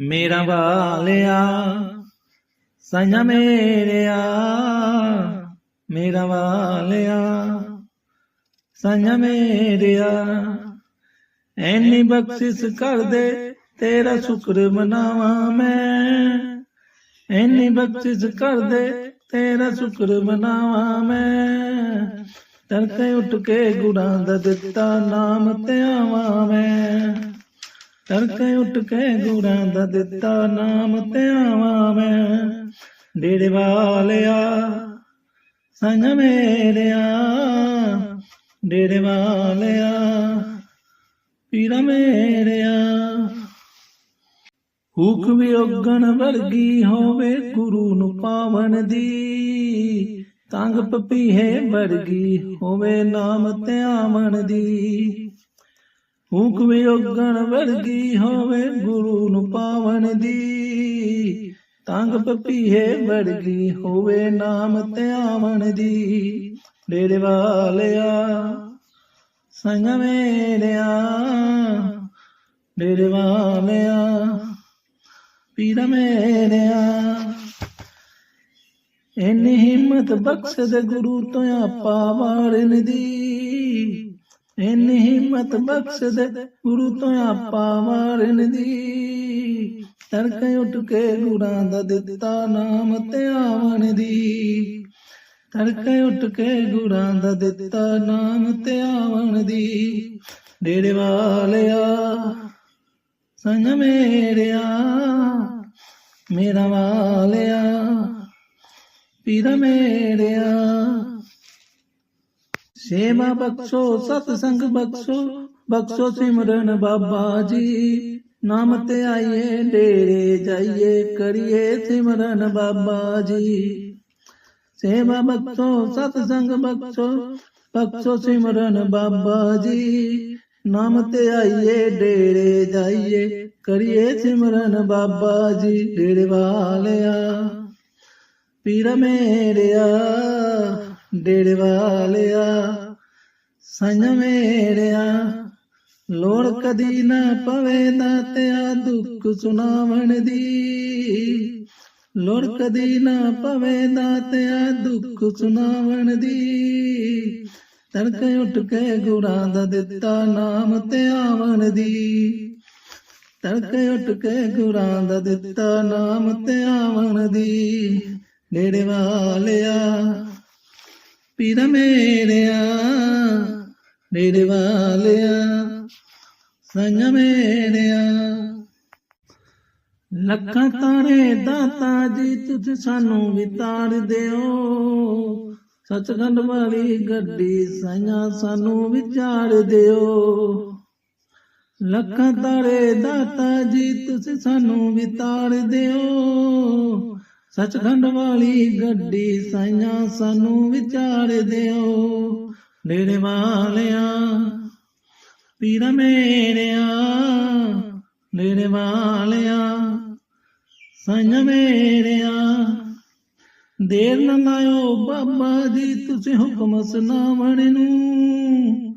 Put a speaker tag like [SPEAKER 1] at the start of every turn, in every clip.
[SPEAKER 1] ਮੇਰਾ ਵਾਲਿਆ ਸੰਜਾ ਮੇਰਿਆ, ਮੇਰਾ ਵਾਲਿਆ ਸੰਜਾ ਮੇਰਿਆ। ਐਨੀ ਬਖਸ਼ਿਸ਼ ਕਰ ਦੇ ਤੇਰਾ ਸ਼ੁਕਰ ਮਨਾਵਾਂ ਮੈਂ। ਐਨੀ ਬਖਸ਼ਿਸ਼ ਕਰ ਦੇ ਤੇਰਾ ਸ਼ੁਕਰ ਮਨਾਵਾਂ ਮੈਂ। ਤੜਕੇ ਉੱਠ ਕੇ ਗੁਰਾਂ ਦਾ ਦਿੱਤਾ ਨਾਮ ਤੇ ਆਵਾਂ ਮੈਂ। ਤੜਕੇ ਉੱਠ ਕੇ ਗੁਰਾਂ ਦਾ ਦਿੱਤਾ ਨਾਮ ਤੇ ਆਵਾਂ ਮੈਂ। ਡੇੜੇ ਵਾਲਿਆ ਸੰਗ ਮੇਰਿਆ। ਡੇੜੇ ਵਾਲਿਆ, ਪੀਰਾ ਮੇਰਿਆ। ਹੁਕ ਵੀ ਉਗਣ ਵਰਗੀ ਹੋਵੇ ਗੁਰੂ ਨੂੰ ਪਾਵਨ ਦੀ। ਤੰਗ ਪਪੀਹੇ ਵਰਗੀ ਹੋਵੇ ਨਾਮ ਤੇ ਦੀ। ਹੁਕ ਵੀ ਉਗਣ ਵਰਗੀ ਹੋਵੇ ਗੁਰੂ ਨੂੰ ਪਾਵਣ ਦੀ। ਤੰਗ ਪਪੀਹੇ ਵਰਗੀ ਹੋਵੇ ਨਾਮ ਤੇ ਦੀ। ਡੇਰੇ ਵਾਲਿਆ ਸੰਗ ਮੇਰਿਆ ਡੇਰੇ ਵਾਲਿਆ ਪੀਰ ਮੇਰਿਆ ਇੰਨੀ ਹਿੰਮਤ ਬਖਸ਼ ਦੇ ਗੁਰੂ ਤੋਂ ਆਪਾ ਵਾਰਨ ਦੀ। ਇੰਨੀ ਹਿੰਮਤ ਬਖਸ਼ ਦੇ ਗੁਰੂ ਤੋਂ ਆਪਾ ਵਾਰਨ ਦੀ। ਤੜਕੇ ਉੱਠ ਕੇ ਗੁਰਾਂ ਦਾ ਦਿੱਤਾ ਨਾਮ ਤੇ ਆਵਣ ਦੀ। ਤੜਕੇ ਉੱਠ ਕੇ ਗੁਰਾਂ ਦਾ ਦਿੱਤਾ ਨਾਮ ਤੇ ਆਵਣ ਦੀ। ਡੇਰੇ ਵਾਲਿਆ ਸੰਗ ਮੇਰਿਆ ਮੇਰਾ ਵਾਲਿਆ ਪੀਰ ਮੇਰਿਆ ਸੇਵਾ ਬਖਸ਼ੋ ਸਤ ਸੰਗ ਬਖਸ਼ੋ ਬਖਸ਼ੋ ਸਿਮਰਨ ਬਾਬਾ ਜੀ ਨਾਮ ਤੇ ਆਈਏ ਡੇਰੇ ਜਾਈਏ ਕਰੀਏ ਸਿਮਰਨ ਬਾਬਾ ਜੀ ਸੇਵਾ ਬਖਸ਼ੋ ਸਤ ਸੰਗ ਬਖਸ਼ੋ ਬਖਸ਼ੋ ਸਿਮਰਨ ਬਾਬਾ ਜੀ ਨਾਮ ਤੇ ਆਈਏ ਡੇਰੇ ਜਾਈਏ ਕਰੀਏ ਸਿਮਰਨ ਬਾਬਾ ਜੀ ਡੇਰੇ ਵਾਲਿਆ ਪੀਰ ਡੇਰੇ ਵਾਲਿਆ ਸੰਗ ਮੇਰਿਆ ਲੋੜ ਕਦੀ ਨਾ ਪਵੇ ਦਾਤਿਆ ਦੁੱਖ ਸੁਣਾਵਣ ਦੀ। ਲੋੜ ਕਦੀ ਨਾ ਪਵੇ ਦਾਤਿਆ ਦੁੱਖ ਸੁਣਾਵਣ ਦੀ। ਤੜਕੇ ਉੱਠ ਕੇ ਗੁਰਾਂ ਦਾ ਦਿੱਤਾ ਨਾਮ ਤੇ ਆਵਣ ਦੀ। ਤੜਕੇ ਉੱਠ ਕੇ ਗੁਰਾਂ ਦਾ ਦਿੱਤਾ ਨਾਮ ਤੇ ਆਵਣ ਦੀ। ਡੇੜੇ ਵਾਲਿਆ ਪੀਰ ਮੇਰਿਆ ਡੇੜੇ ਵਾਲਿਆ, ਸੰਗ ਮੇਰਿਆ। ਲੱਖਾਂ ਤਾਰੇ ਦਾਤਾ ਜੀ ਤੁਸੀਂ ਸਾਨੂੰ ਵਿਤਾਰ ਦਿਓ। ਸਤਗੰਡ ਵਾਲੀ ਗੱਡੀ ਸਾਈਆਂ ਸਾਨੂੰ ਵਿਚਾਰ ਦਿਓ। ਲੱਖਾਂ ਤਾਰੇ ਦਾਤਾ ਜੀ ਤੁਸੀਂ ਸਾਨੂੰ ਵਿਤਾਰ ਦਿਓ। ਸਚਖੰਡ ਵਾਲੀ ਗੱਡੀ ਸਾਈਆਂ ਸਾਨੂੰ ਵਿਚਾਰ ਦਿਓ। ਡੇਰੇ ਵਾਲਿਆ, ਪੀਰ ਮੇਰਿਆ ਡੇਰੇ ਵਾਲਿਆ, ਸਾਈਆਂ ਮੇਰਿਆ ਦੇਰ ਨਾ ਲਾਇਓ ਬਾਬਾ ਜੀ, ਤੁਸੀਂ ਹੁਕਮ ਸੁਣਾਵਣ ਨੂੰ।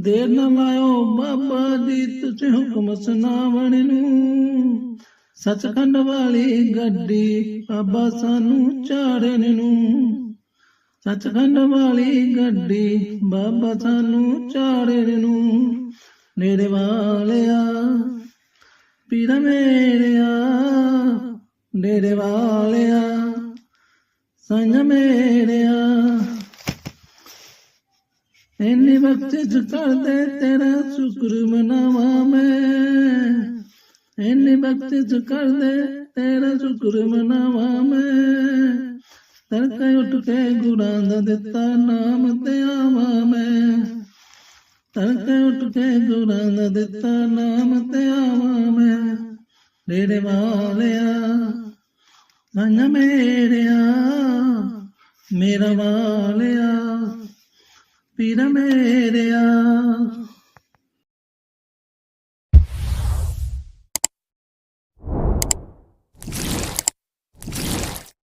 [SPEAKER 1] ਦੇਰ ਨਾ ਲਾਇਓ ਬਾਬਾ ਜੀ, ਤੁਸੀਂ ਹੁਕਮ ਸੁਣਾਵਣ ਨੂੰ। ਸਚਖੰਡ ਵਾਲੀ ਗੱਡੀ ਬਾਬਾ ਸਾਨੂੰ ਚਾੜਨ ਨੂੰ। ਸਚਖੰਡ ਵਾਲੀ ਗੱਡੀ ਬਾਬਾ ਸਾਨੂੰ ਚਾੜਨ ਨੂੰ। ਨੇੜੇ ਵਾਲਿਆ, ਪੀਰ ਮੇਰਿਆ, ਨੇੜੇ ਵਾਲਿਆ, ਸੰਗ ਮੇਰਿਆ। ਇੰਨੀ ਵਕਤ ਚ ਕਰਦੇ ਤੇਰਾ ਸ਼ੁਕਰ ਮਨਾਵਾ ਮੈਂ। ਇੰਨੀ ਵਕਤ ਚ ਕਰਦੇ ਤੇਰਾ ਸ਼ੁਕਰ ਮਨਾਵਾਂ ਮੈਂ ਤੜਕੇ ਉੱਠ ਕੇ ਗੁਰਾਂ ਦਾ ਦਿੱਤਾ ਨਾਮ ਤੇ ਆਵਾਂ ਮੈਂ ਤੜਕੇ ਉੱਠ ਕੇ ਗੁਰਾਂ ਦਾ ਦਿੱਤਾ ਨਾਮ ਤੇ ਆਵਾਂ ਮੈਂ ਡੇਰੇ ਵਾਲਿਆ ਸੰਗ ਮੇਰਿਆ, ਮੇਰਾ ਵਾਲਿਆ, ਪੀਰ ਮੇਰਿਆ।